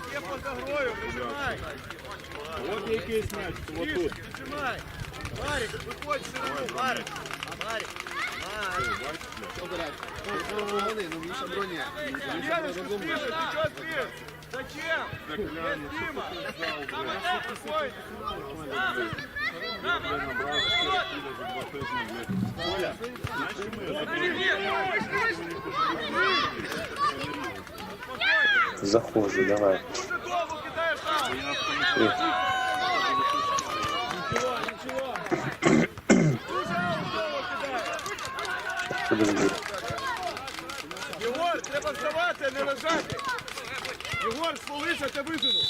У нас є поза грою, прижимай. От якийсь м'яч, от тут. Трішки, прижимай. Марик, виходь в ширину, Марик. Марик. Марик. Вони, ну Міша броня. Яночку, спиши, ты что спишь? Зачем? Нет, Дима. Спокойно. Заходжу, давай. Дуже довго кидаєш аут. Кидаєш. Подожди. Єгор, треба вставати, не лежати. Єгор, сполися, та вижену.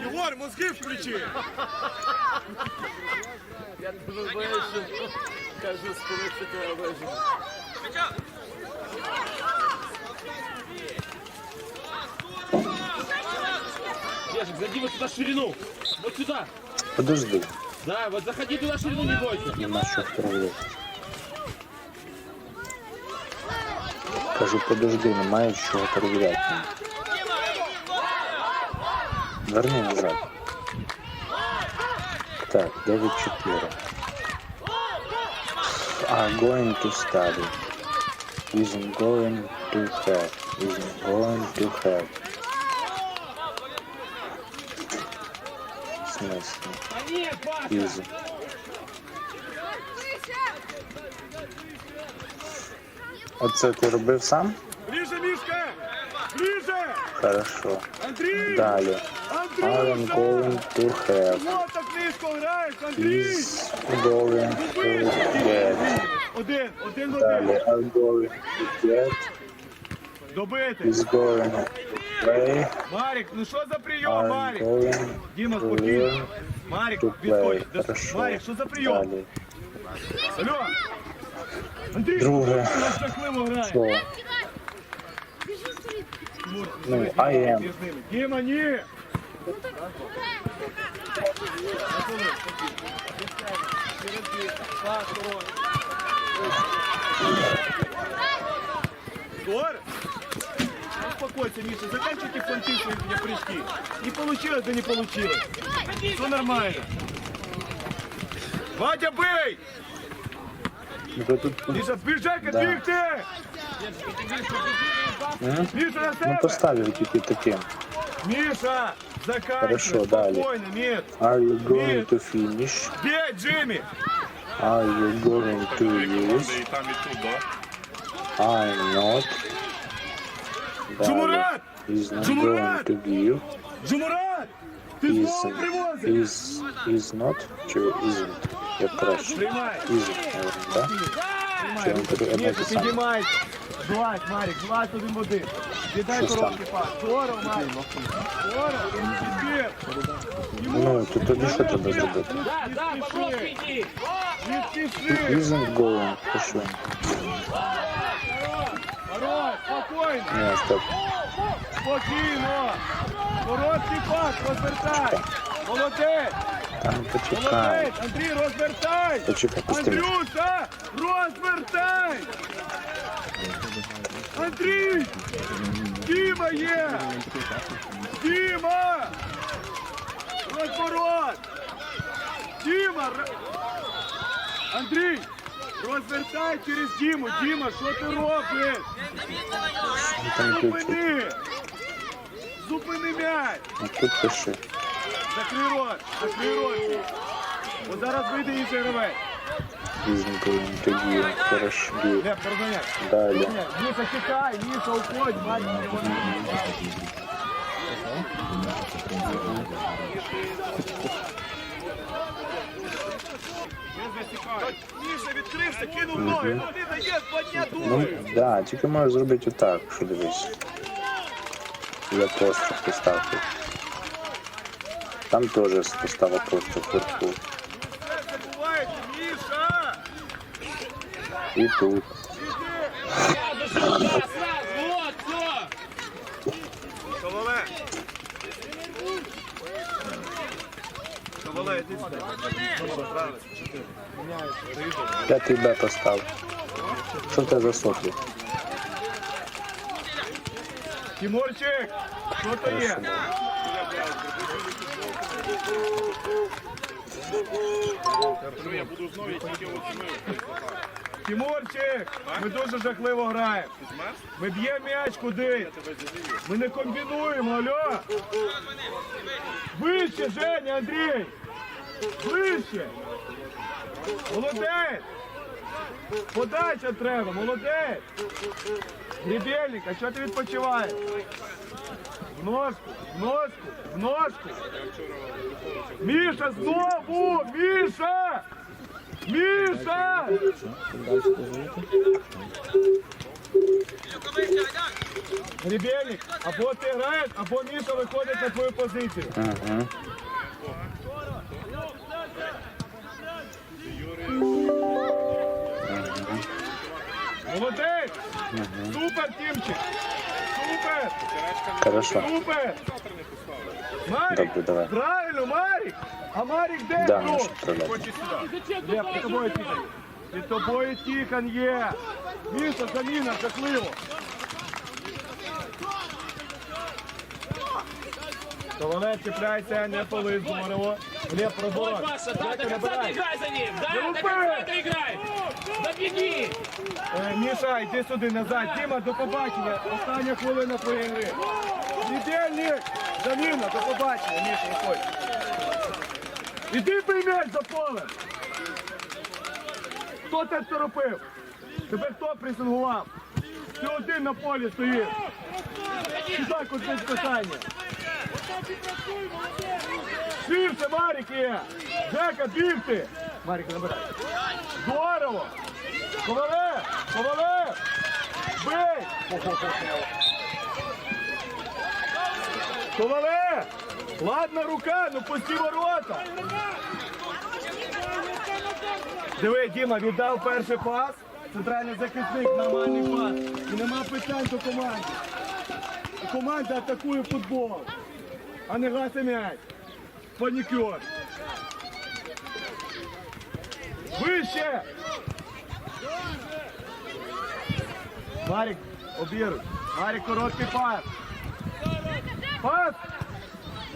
Єгор, мозги включи. Я дуже боюсь, що кажу, скоріше тебе вижу. Ежик, зайди вот туда ширину. Вот сюда. Подожди. Да, вот заходи туда ширину, не бойся. Нема що вправляти. Кажу, подожди, немає чого перевіряти. Верни назад. Так, 9-4. Are going to study. Isn't going to have. Isn't going to have. Паша! Isn't. Оце ти робив сам? Ближе, Мишка! Ближе! Хорошо. Андрій! Далі. Андрюша! going to have. Вот так низько граєш, Андрій! Is going to get. Один, один в Далі. один. Are going to get. Добити. Is going to play. Марик, ну що за прийом, Марик? Діма, спокійно. Марик, відходь. Марик, що за прийом? Алло! Андрій, Друге. жахливо грає. Ну, am. між. Діма, ні! Скоро? Успокойся, Миша, заканчивайте фронты свои мне прыжки. Не получилось, да не получилось. Все нормально. Вадя, бей! Ви тут. Миша, бежай-ка, Да. бігти! М? Миша, на Ну себе! поставив тільки таким. Миша, заканчивай, Хорошо, далі. спокойно, нет. Are you going Нет. to finish? Бей, Джимми! Are you going to use? И там, и тут, да? I'm not. Джумурат! Is Джумурат! going to give. Джумурат! Ти знову привозив! is, is not чи isn't? Як краще? Приймай! Isn't, наверное, да? Чи він тобі одне те саме? піднімайся! Злазь, Марик, злазь один в один. Віддай короткий пас. Марик. Здорово, підбір. Ну, то тобі що треба зробити? Isn't going. Що? Хорош, спокійно, Ні, стоп. спокійно. Короткий пас, розвертай. Молодець, Та ну почекай. молодець. Андрій, розвертай. Почекай, пусти. мене. Андрюша, розвертай. Андрій, Діма є. Діма. Розворот. Діма. р- Андрій, розвертай через Діму. Діма, що ти робиш? Там ключик. Зупини! Зупини м'яч! А тут пиши. Закрий рот! Закрий рот! Бо зараз вийде інший гравець. Isn't going to give. Хорошо. Give. Не, порозганяй. Далі. Міша, чекай! Міша, уходь! Мать, Міша відкрився, кинув ноги, ну два дня Ну, да, тільки можеш зробити отак, що дивись. Я постріл поставив. Там теж. Все забуваєте, Міша! І тут сразу, сразу. Вот, все. Ковале! Я тебе поставив. Що це за соплі? Тимурчик, що то є? Я буду знову, тільки. Тимурчик, ми дуже жахливо граємо. Ми б'ємо м'яч куди. Ми не комбінуємо, алло. Вище, Женя, Андрій. Вище. Молодець. Подача треба, молодець. Гребельник, а що ти відпочиваєш? В ножку, в ножку, в ножку. Міша, знову! Міша! Міша! Гребельник, або ти граєш, або Міша виходить на твою позицію. Молодець! Супер, Тімчик! Супер! Хорошо. Супер! Марік! Добре, давай. Правильно, Марік! А Марік де Да, друг? можеш відправляти. Лев, під тобою Тихон. Під тобою Тихон є. Міша, заміна, жахливо. Ковалець чіпляється, не полив здорово. Глеб, розворот. Паша, да, до конца набирай. доиграй за ним! Да, Ну, до конца доиграй! Добеги! Е, Міша, йди сюди назад. Діма, до побачення. Остання хвилина твоєї гри. Відельник! Заміна, до побачення, Міша, виходь. Іди приймеш за полем. Хто це торопив? Тебе хто пресингував? Ти один на полі стоїш. Сідай куди питання. Ширше, Марік є. Жека, бігти. Марік, набирай. Здорово. Ковале! Ковале! Бий! Ковале! Ладна рука, ну пусті ворота! Диви, Діма, віддав перший пас. Центральний захисник, нормальний пас. І нема питань до команди. Команда атакує футбол, а не гасить м'яч. Панікер. Вище! Марік, обіруй. Марік, короткий пас. Пас!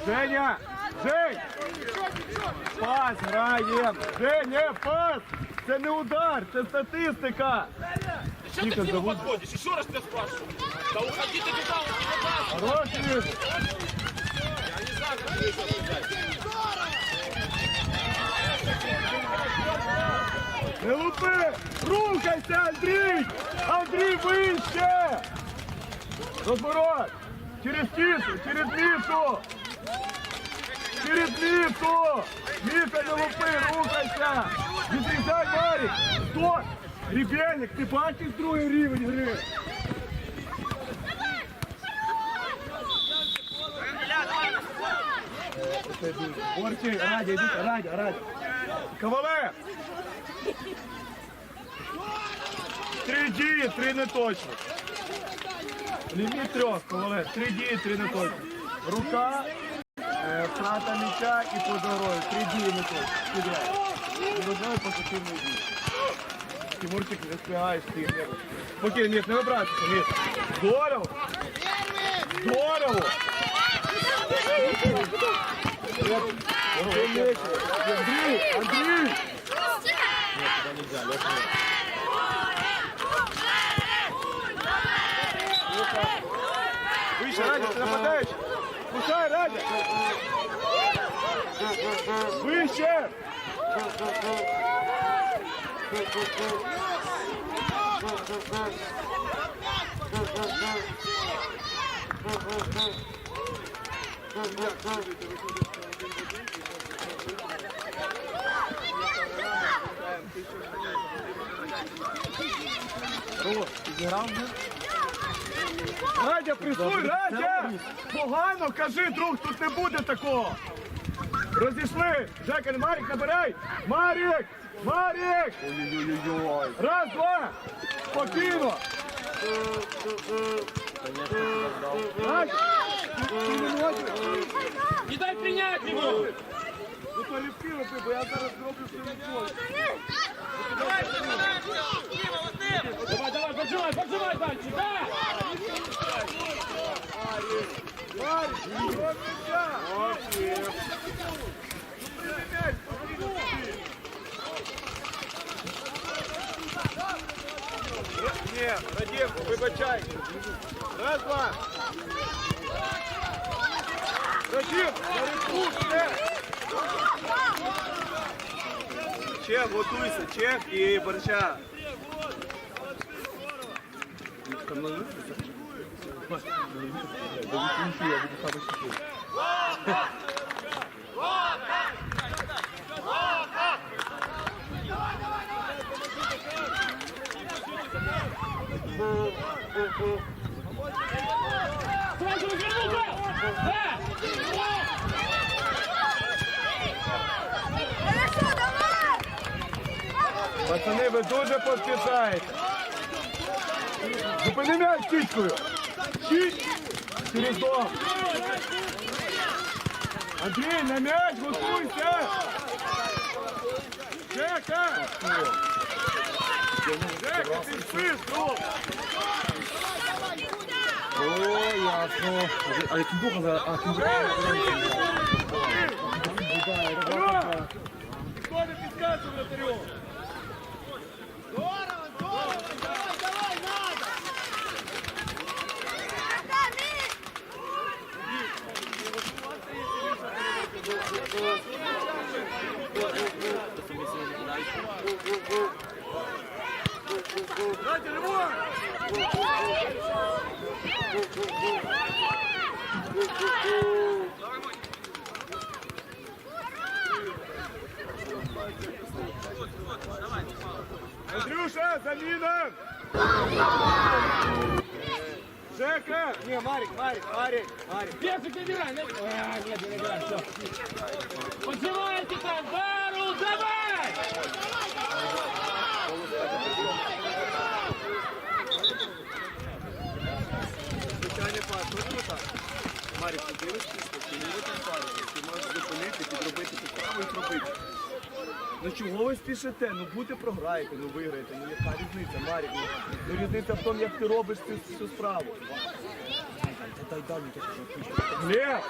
Женя! Жень! Пас, граєм! Женя, пас! Це не удар, це статистика! Что ты к нему подходишь? Еще раз тебя спрашиваю. Да уходи ты туда, он тебе даст. Хорош, Я не знаю, как тебе еще сказать. Не лупи! Рухайся, Андрій! Андрій, вище! Розворот! Через тісу, через лісу! Через лісу! Міша, не лупи, рухайся! Відрізай, Марік! Стой! Ребенник, ти бачиш другий рівень гри? Орчі, Радя, йдіть, Радя, Радя. Ковале! Три дії, три не точно. Ліміт трьох, ковале. Три дії, три не точно. Рука, е, втрата м'яча і подорою. Три дії не точно. Підряд. Ні одної позитивної. Тимурчик, не спігаєш ти. не. Спокійно, Міш, не вибратися, Міш. Здорово! Здорово! Андрій, Андрій! Вище, Радя, ти нападаєш! Пускай, Радя! Вище! Радя, присуй, Радя! Погано, кажи, друг, тут не буде такого. Розійшли. Жека, Марік, набирай. Марік! Марік! Раз, два. Спокійно. Не дай принять ему! Ну то ліпки роби, бо я зараз зроблю свою колу. Давай, давай, поджимай, поджимай дальше! да! Арі, Арі, Ні, Радім, вибачай. Раз, два. Радім, на рибку, Чех, готуйся, чех і борча. Сразу вернуха! Да! Хорошо, Пацани, ви дуже поспішаєте. Зупини м'яч кічкою. Кіч. Через дом. Андрій, на м'яч, готуйся. Жека. Жека, ти спиш, ну. О, ясно. А який Бог за а ким Ура! Хто не підказує вратарю? Андрюша, заміна! Жека! Не, Марик, Марик, Марик, Марик. Персик, набирай! на- А, нет, не набирай, все. Поджимайте там, Бару, давай! Марик, ти не там парити, ти можеш підробити, підправу. Ну чого ви спішите? Ну будете програєте, ну виграєте, ну яка різниця, Марик? Ну, ну різниця в тому, як ти робиш цю, цю справу. Глеб!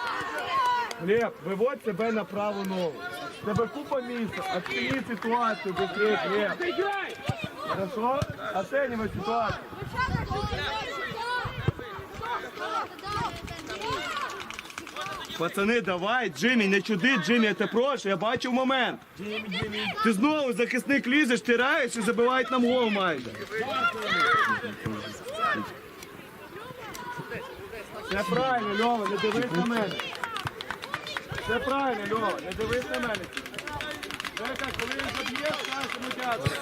Глеб, виводь себе на праву ногу. Тебе купа місця, оцени ситуацію, Глеб. Играй! Хорошо? Оценивай ситуацію. Пацани, давай, Джиммі, не чуди, Джиммі, я тебе прошу, я бачив момент. Ти знову захисник лізеш, тираєш і забивають нам гол майже. Це правильно, Льова, не дивись на мене. Це правильно, Льова, не дивись на мене. Жека, коли він заб'є, скажеш йому дякую.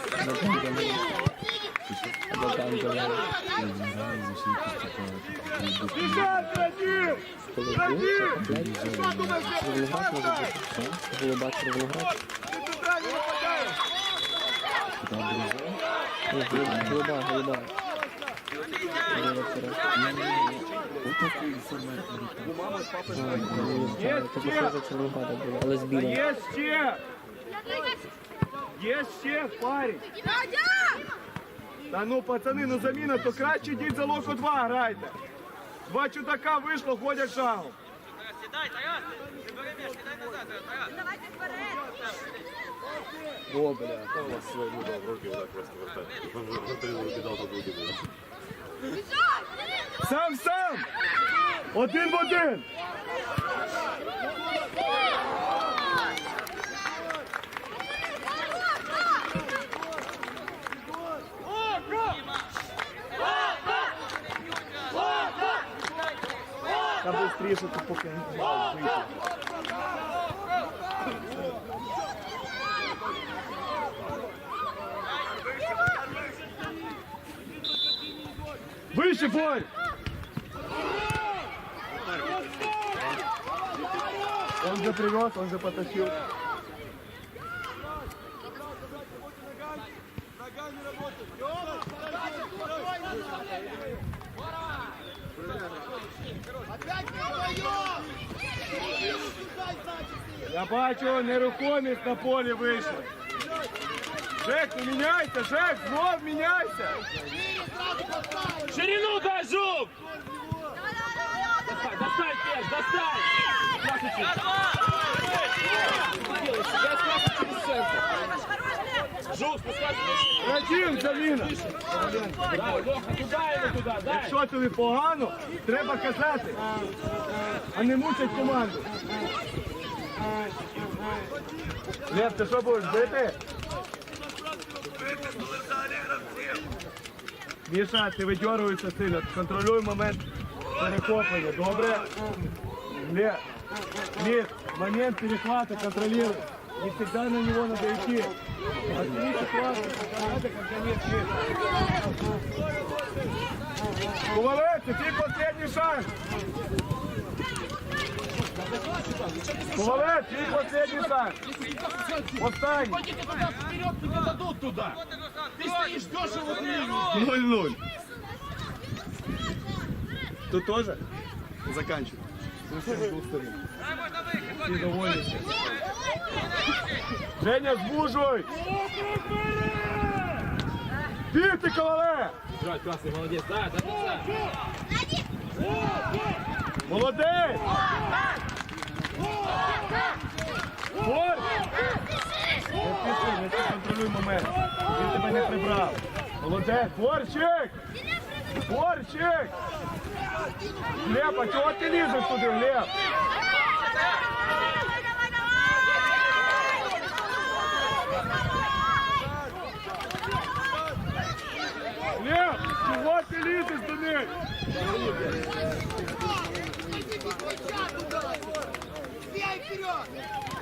Біжать, Радів! Радів! Що думаєш, я поставив? Голубак Волгоград. Ти центральний нападаєш! Голуба, голуба. Є ще! Але з Є ще! Є ще, парень! Та ну, пацани, ну заміна, то краще йдіть за локо 2 грайте. Два чудака вийшло, ходять шагом. О, бля, там вас свои ну, да, в руки просто вертать. Вот ты его кидал, то будет. Сам сам! Один в один! Та быстріше, то поки не. Выше, Борь! Он же привез, он же потащил. Я бачу, нерухомість на полі вийшла. Жек, не міняйся, Жек, знов міняйся. Ширину Жук, дай. Якщо тобі погано, треба казати, а не мучать команду. Лев, ти що будеш бити? Міша, ти видьоргуєшся сильно, контролюй момент перехоплення, добре? Лев, Лев, момент перехвата контролируй. Не всегда на него надо идти. Оцените классно, надо, когда нет места. Ковалець, твій последній шанс. Ковалець, твій последній шанс. Останній. Хотите туда вперед, тебе дадут туда. Ты стоишь, ждешь его линию. 0-0. Тут тоже? Заканчивай. Довольні. Женя, звужуй! Бігти, ковале! Классный, молодец, да, да, да. Молодець! Фор! Не спіши, не контролюй момент. Він тебе не прибрав. Молодець! Форчик! Форчик! Глеб, а чого ти лізеш туди, Глеб? Глеб, чого ти лізеш до них? Давай,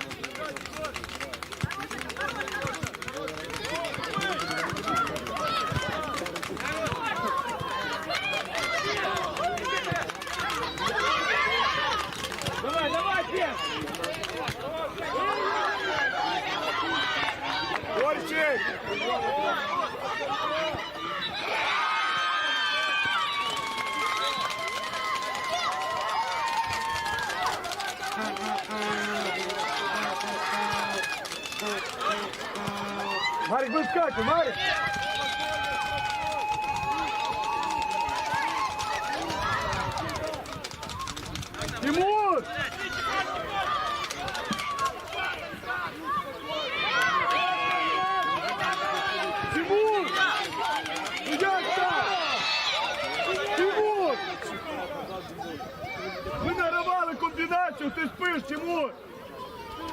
Марик, выскакивай, Марик! Тимур! Тимур! Так? Тимур! Ми награвали комбінацію, ти спиш, Тимур!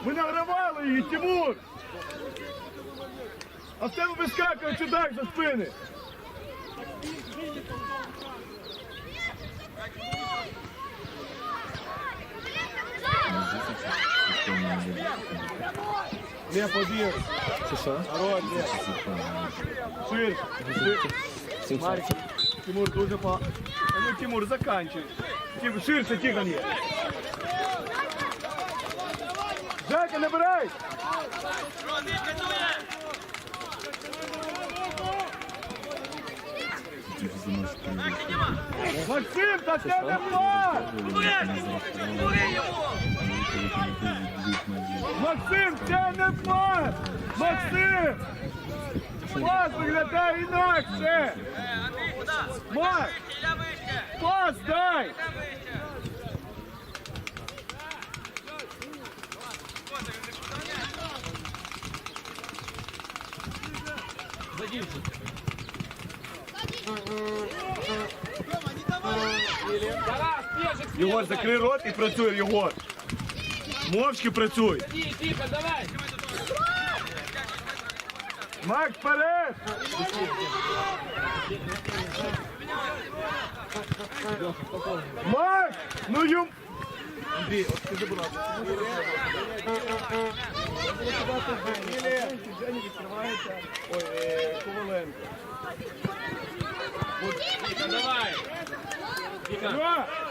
Ми награвали її, Тимур! А в тебе вискакує чудак за спини! Не побіг. Це що? Народ, не. Марик, Тимур дуже по... А Ну, Тимур, заканчивай. Тим, ширше, Тихон є. Жека, набирай! Максим, та це не! Максим, це не пас! Максим! Пас виглядає інакше! Пас дай! Пешек, Єгор, закрий рот і працюй, Єгор. Мовчки працюй. Тихо, давай. Макс, вперед! Макс! Ну юм... Андрій, скажи, будь ласка. Жені відкривається. Коваленко.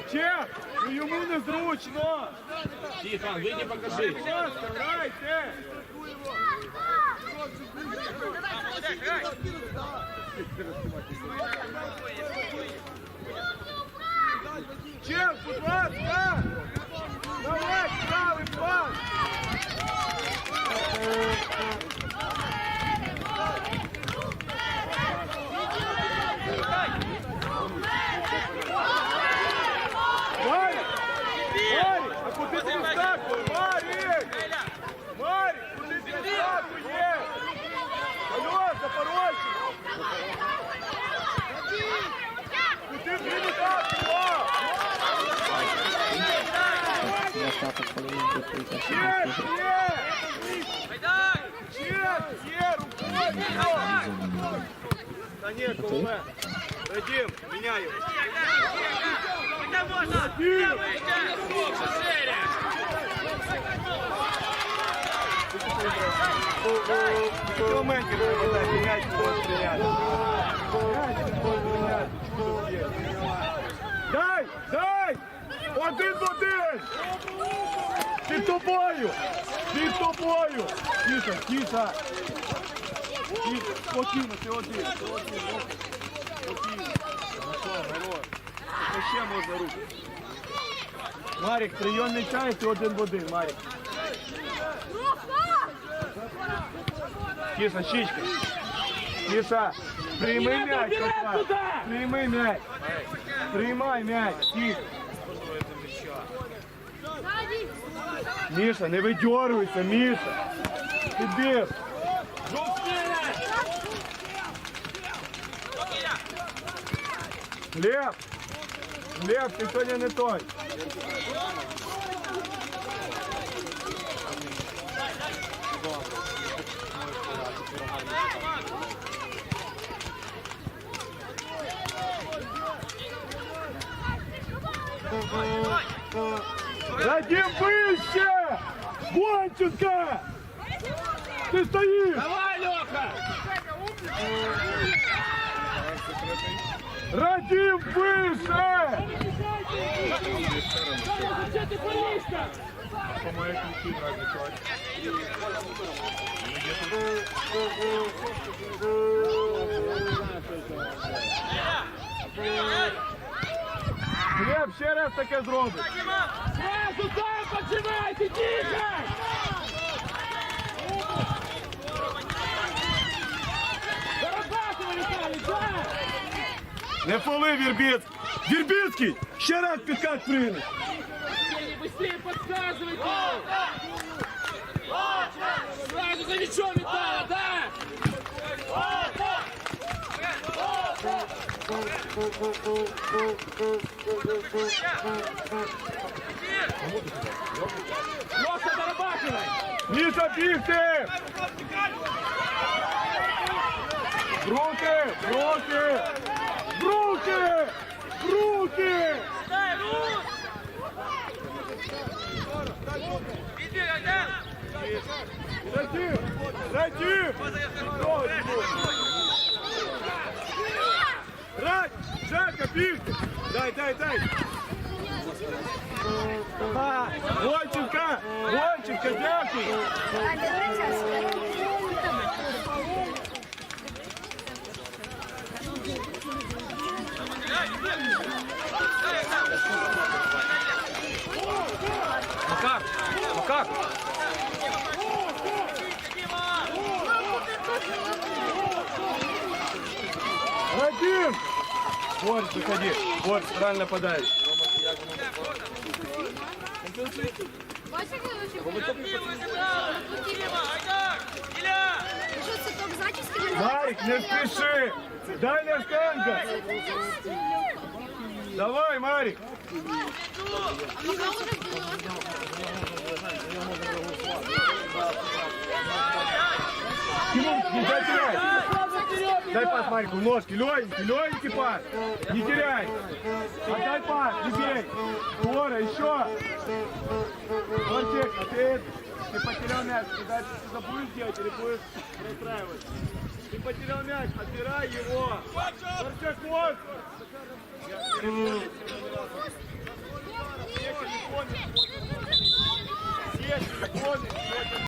Що? Ну йому незручно! Давай, правий пас! Марик! Марик! А куди ти вискакуєш? Марик! Марик! Куди ти вискакуєш? Алло, Запорожці! Ще, ще! Ще, ще, рукою! Та ні, Ковале. Вадим, міняй його. Вадим! Тільки моменті треба дати, м'яч буде стріляти. М'яч буде стріляти. Що є? Дай, дай! Один в один! Під тобою! Під тобою! Тиша! Тиша, спокійно, ти один, ти. Спокійно. Ну герой? Ще можна руку. Марік, прийом м'яча і ти один в один, Марік. Тиша, щічка. Тиша. Прийми м'яч, Коста. Прийми м'яч. Приймай м'яч. Тихо. Міша, не видьорюйся, Міша. Ти Лев! Лев, ти сьогодні не той. Радим вище! Гонченко! Ти стоїш! Давай, Леха! Радим вище! Что ты полишься? Глеб, ще раз таке зробиш. Сразу там поджимайте, тихо! Зарабатывай, Виталий, да! Не фоли, Вірбіцький! Вірбіцький! Ще раз підкат прийми! Быстрее подсказывайте! Сразу за мячом, Виталий, да! Леха, зарабатывай! Міша, бігти! В Руки! в Руки! в Руки! в Руки! Радим! Радим! Радь! Жека, Дай, дай, дай! А, Гонченко! Гонченко, дякую! Борис, выходи. Борис, правильно подаешь. Що це топ зачіски? Марик, не спеши! Дай Ляшенко! Давай, Марик! Тимур, не дай терять. Дай пас Марику, ножки, легенький, легенький пас. Не теряй. Отдай пас, не бей. Лора, еще. Лотек, ты, ты потерял мяч. Ты дальше что-то будешь делать или будешь расстраивать? Ты потерял мяч, отбирай его. Лотек, вот. Все телефоны, все телефоны.